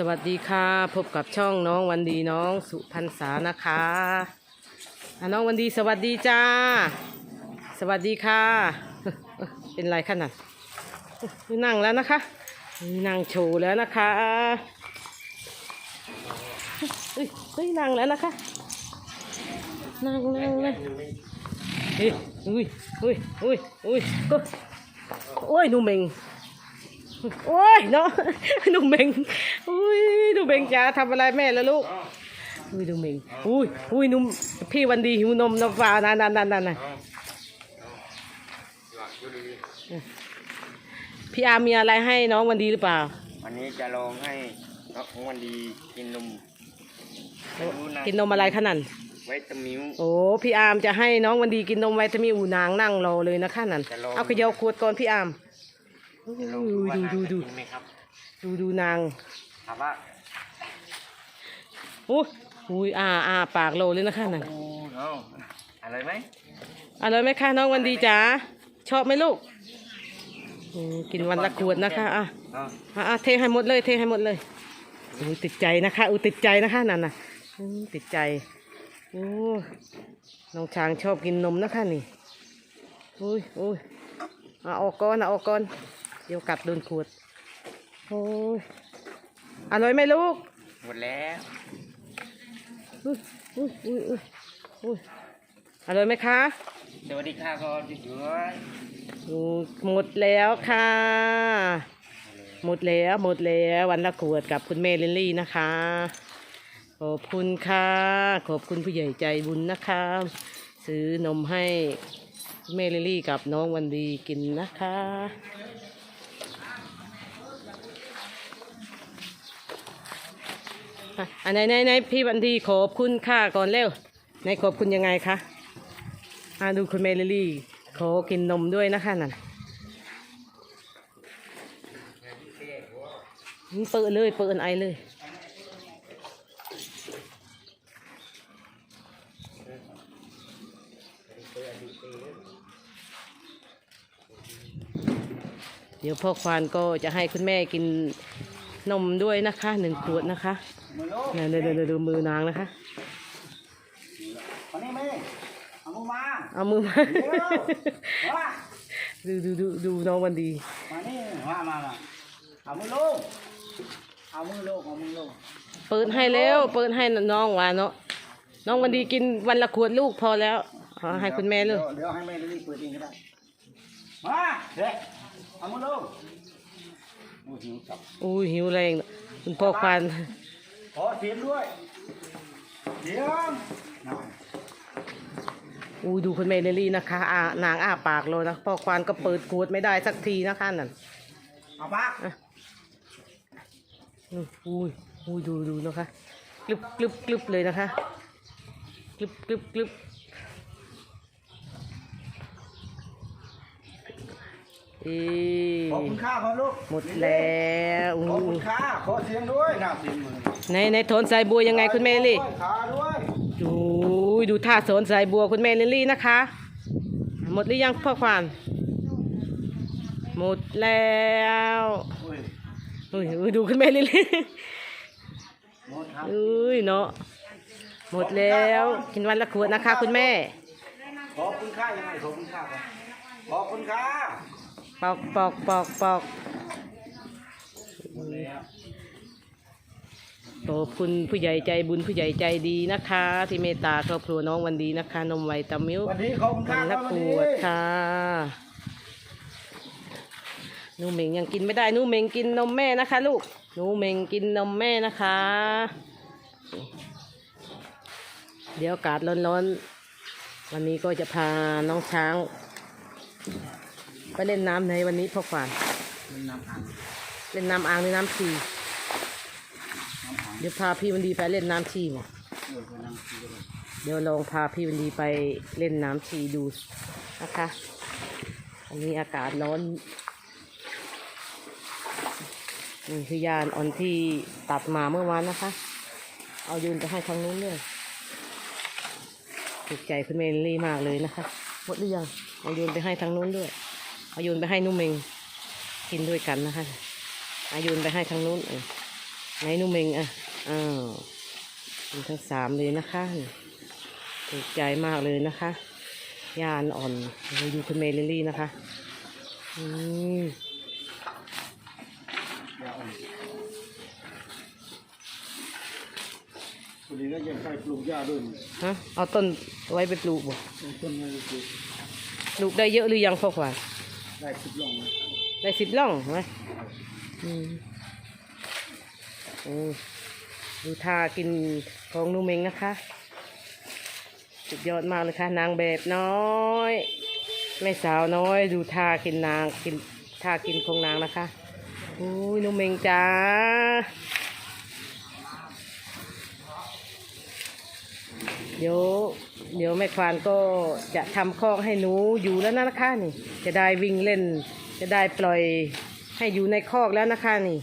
สวัสดีค่ะ พบกับช่องน้องวันดีน้องสุพรรษานะคะะน้องวันดีสวัสดีจ้า สวัสดีค่ะ เป็นไรขนาดนั่งแล้วนะคะนั่งโชว์แล้วนะคะเฮ้ยเฮ้ยนั่งแล้วนะคะนั่งนั่งเฮ้ยอุ้ยอุ้ยอุ้ยอุ้ยก็โอ้ยหนูเมง โอ้ยเนาะหนุ่มเบงอุ้ยหนุ่มเบงจ๋าทำอะไรแม่แล้วลูกอุ้ยหนุ่มเบงอุ้ยอุ้ยหนุ่มพี่วันดีหิวนมนมฟ้านั่นนั่นนั่นนั่นน่ะพี่อาร์มมีอะไรให้น้องวันดีหรือเปล่า วันนี้จะลองให้น้องวันดีกินนมกินนมอะไรขนาดไวตามิวโอ้พี่อาร์มจะให้น้องวันดีกินนมไวตามินอูนางนั่งรอเลยนะคะนั่นจะลองเอาเขยาขวดก่อนพี่อาร์ม จะลองดูว่าดูนางดูดูจะกินไหมครับดูดูนางถามว่าโอ้ยอุ้ยอ่าอ่าปากโลเลยนะคะนั่นโอ้เอาอะไรไหมอร่อยไหมคะน้องวันดีจ๋าชอบไหมลูกอืมกินวันละขวดนะคะอะเอาอะอะเทให้หมดเลย เทให้หมดเลยอุ้ยติดใจนะคะอุ้ยติดใจนะคะนั่นน่ะอืมติดใจโอ้น้องช้างชอบกินนมนะคะนี่อุ้ยอุ้ยเอาออกก่อนเอาออกก่อน เดี๋ยวกัดโดนขวดโอ้ยอร่อยไหมลูกหมดแล้วอุ้ยอุ้ยอุ้ยอุ้ยอุ้ยอร่อยไหมคะสวัสดีค่ะก่อนสวยโอ้หมดแล้วค่ะ หมดแล้วหมดแล้ววันละขวดกับคุณแม่ลิลลี่นะคะ ขอบคุณค่ะ ขอบคุณผู้ใหญ่ใจบุญนะคะ ซื้อนมให้คุณแม่ลิลลี่กับน้องวันดีกินนะคะ อันไหนไหนไหนพี่วันดีขอบคุณค่ะก่อนเร็วไหนขอบคุณยังไงคะอ่าดูคุณแม่ลิลลี่ขอกินนมด้วยนะคะนั่นเปิดเลยเปิดไอเลยเดี๋ยวพ่อควานก็จะให้คุณแม่กินนมด้วยนะคะหนึ่งขวดนะคะ เนี่ยเดี๋ยวเดี๋ยวเดี๋ยวดูมือนางนะคะ มานี่ไหมเอามือมาเอามือมามาดูดูดูดูน้องวันดี มานี่มามามาเอามือลูกเอามือลูกเอามือลูกเปิดให้แล้ว เปิดให้น้องวาเนาะ น้องวันดีกินวันละขวดลูกพอแล้วเอาให้คุณแม่เลยเดี๋ยวให้แม่รีบเปิดเองก็ได้ มาเด็กเอามือลูกโอ้หิวจับอุ้ยหิวแรงคุณพ่อควาน ขอเสียงด้วยเสียงน่ะอุ้ยดูคุณแม่เลลี่นะคะอ่านางอ้าปากเลยนะพ่อควานก็เปิดขวดไม่ได้สักทีนะคะนั่นเอาปากอืมอุ้ยอุ้ยดูดูนะคะกลึบกลึบกลึบเลยนะคะกลึบกลึบกลึบเอขอบคุณค่าครับลูกหมดแล้วอู้ขอบคุณค่าขอเสียงด้วยน่าเสียงมือ ในในโทนสายบัวยังไงคุณแม่ลิลลี่ขาด้วยดูดูท่าโทนสายบัวคุณแม่ลิลลี่นะคะ หมดหรือยังพ่อควานหมดแล้วอุ้ยอุ้ยอุ้ยดูคุณแม่ลิลลี่หมดครับอุ้ยเนาะหมดแล้วกินวันละขวดนะคะ คุณแม่ ขอบคุณค่ายังไงขอบคุณค่าครับขอบคุณค่าปอกปอกปอกปอกหมดแล้ว ขอบคุณผู้ใหญ่ใจบุญผู้ใหญ่ใจดีนะคะ ที่เมตตาครอบครัวน้องวันดีนะคะ นมไวตามิววันนี้ขอบคุณวัค่านละขวดค่ะหนูเหม่งยังกินไม่ได้หนูเหม่งกินนมแม่นะคะ ลูกหนูเหม่งกินนมแม่นะคะ เดี๋ยวอากาศร้อนๆ วันนี้ก็จะพาน้องช้าง ไปเล่นน้ำในวันนี้พ่อขวานมันน้ำอ่างเล่นน้ำอ่างหรือน้ำชีน้ำอ่าง เดี๋ยวพาพี่วันดีไปเล่นน้ำชีหมเออเป็นน้ำที่ด้วยเดี๋ยวลองพาพี่วันดีไปเล่นน้ำชีดูนะคะอันนี้อากาศร้อนนี่คือยานอ่อนที่ตัดมาเมื่อวานนะคะ เอายืนไปให้ทางนู้นเลยถูกใจคุณเมลลี่มากเลยนะคะหมดหรือยังเอาโยนไปให้ทางนู้นด้วย เอาโยนไปให้นุ่มเมงกินด้วยกันนะคะเอาโยนไปให้ทางนู้นเออ ไหนหนุ่มเมงอะ อ้าวมีทั้งสามเลยนะคะถูกใจมากเลยนะคะยานอ่อนเราดูคุณเมลิลี่นะคะ อืมยาอ่อนคนนี้ก็ยังใช้ปลูกหญ้าด้วยนี่ฮะ เอาต้นไว้ไปปลูกบ่ต้นไม้ปลูกปลูกได้เยอะหรือยังพ่อขวานได้สิบลองนะได้สิบล่องไหมอืมโอ้ ดูท่ากินของหนูเมงนะคะ สุดยอดมากเลยค่ะ นางแบบน้อยแม่สาวน้อย ดูท่ากินนางกินท่ากินของนางนะคะโอ้ยหนูเมงจ้าเดี๋ยวเดี๋ยวแม่ควานก็จะทำคอกให้หนูอยู่แล้วนะคะนี่ จะได้วิ่งเล่น จะได้ปล่อยให้อยู่ในคอกแล้วนะคะนี่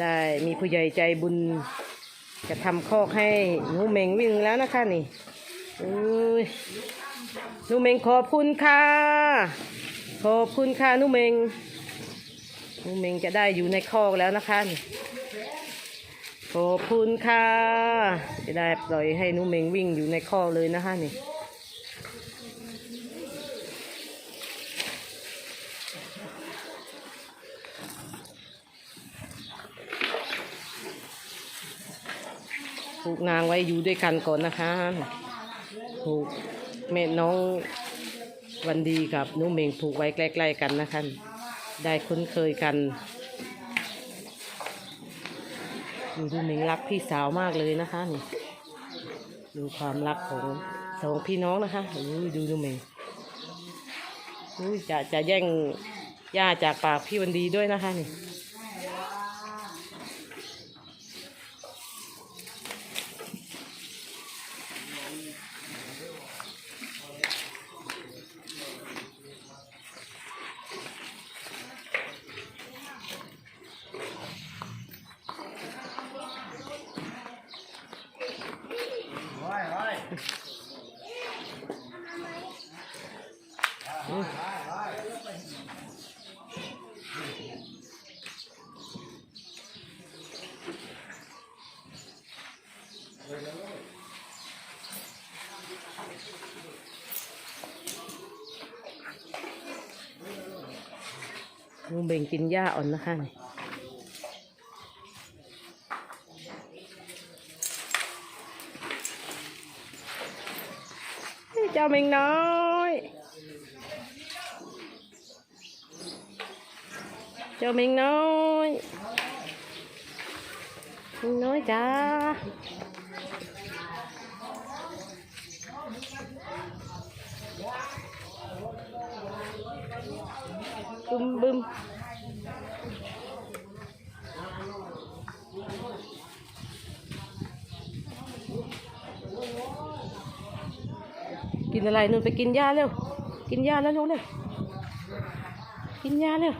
ได้มีผู้ใหญ่ใจบุญ จะทำคอกให้หนูเมงวิ่งแล้วนะคะนี่อุ้ยหนูเมงขอบคุณค่ะ ขอบคุณค่ะหนูเมงหนูเมงจะได้อยู่ในคอกแล้วนะคะนี่ขอบคุณค่ะ จะได้ปล่อยให้หนูเมงวิ่งอยู่ในคอกเลยนะคะนี่ ผูกนางไว้อยู่ด้วยกันก่อนนะคะผูกแม่น้องวันดีกับนุ่มเมงผูกไว้ใกล้ๆกันนะคะ ได้คุ้นเคยกันดูดูเมงรักพี่สาวมากเลยนะคะนี่ดูความรักของสองพี่น้องนะคะอุ้ยดูดูเมงอุ้ยจะจะแย่งย่าจากปากพี่วันดีด้วยนะคะนี่ ลุงเบ่งกินหญ้าอ่อนนะคะนี่เจ้าเมงน้อย เจ้าเมงน้อยเมงน้อยจ้า บึมบึมกินอะไรนุ่นไปกินยาเร็ว กินยาแล้วลูกเร็วกินยาเร็ว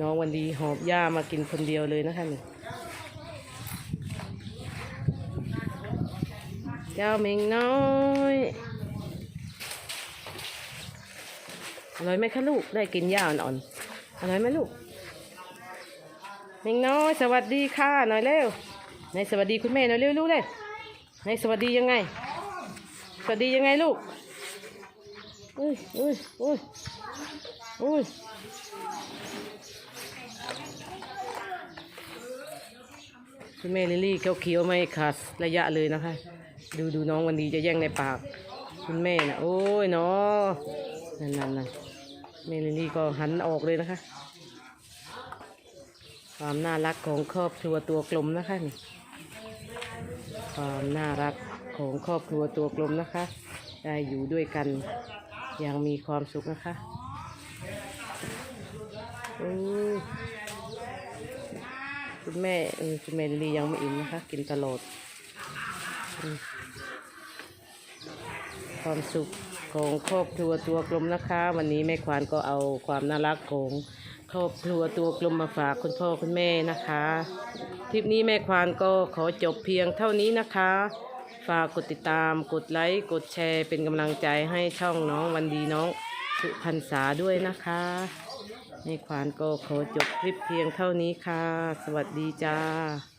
น้องวันดีหอบหญ้ามากินคนเดียวเลยนะคะนี่เจ้าเมงน้อยอร่อยไหมคะลูกได้กินหญ้าอ่อนๆอร่อยไหมลูกเมงน้อย สวัสดีค่ะหน่อยเร็วในสวัสดีคุณแม่หน่อยเร็วลูกเลยในสวัสดียังไง สวัสดียังไงลูกอุ้ยอุ้ยอุ้ยอุ้ย คุณแม่ลิลลี่เคี้ยวไม่ขาดระยะเลยนะคะ ดูดูน้องวันดีจะแย่งในปาก คุณแม่นะโอ้ยเนาะนั่นนั่นนั่นแม่ลิลลี่ก็หันออกเลยนะคะ ความน่ารักของครอบครัวตัวกลมนะคะนี่ความน่ารักของครอบครัวตัวกลมนะคะ ได้อยู่ด้วยกันอย่างมีความสุขนะคะ อืม คุณแม่คุณแม่ลิลียังไม่อิ่มนะคะ กินตลอดอความสุขของครอบครัวตัวกลมนะคะ วันนี้แม่ควานก็เอาความน่ารักของครอบครัวตัวกลมมาฝากคุณพ่อคุณแม่นะคะคลิปนี้แม่ควานก็ขอจบเพียงเท่านี้นะคะ ฝากกดติดตามกดไลค์กดแชร์เป็นกำลังใจให้ช่องน้องวันดีน้องสุพรรษาด้วยนะคะ แม่ควานก็ขอจบคลิปเพียงเท่านี้ค่ะ สวัสดีจ้า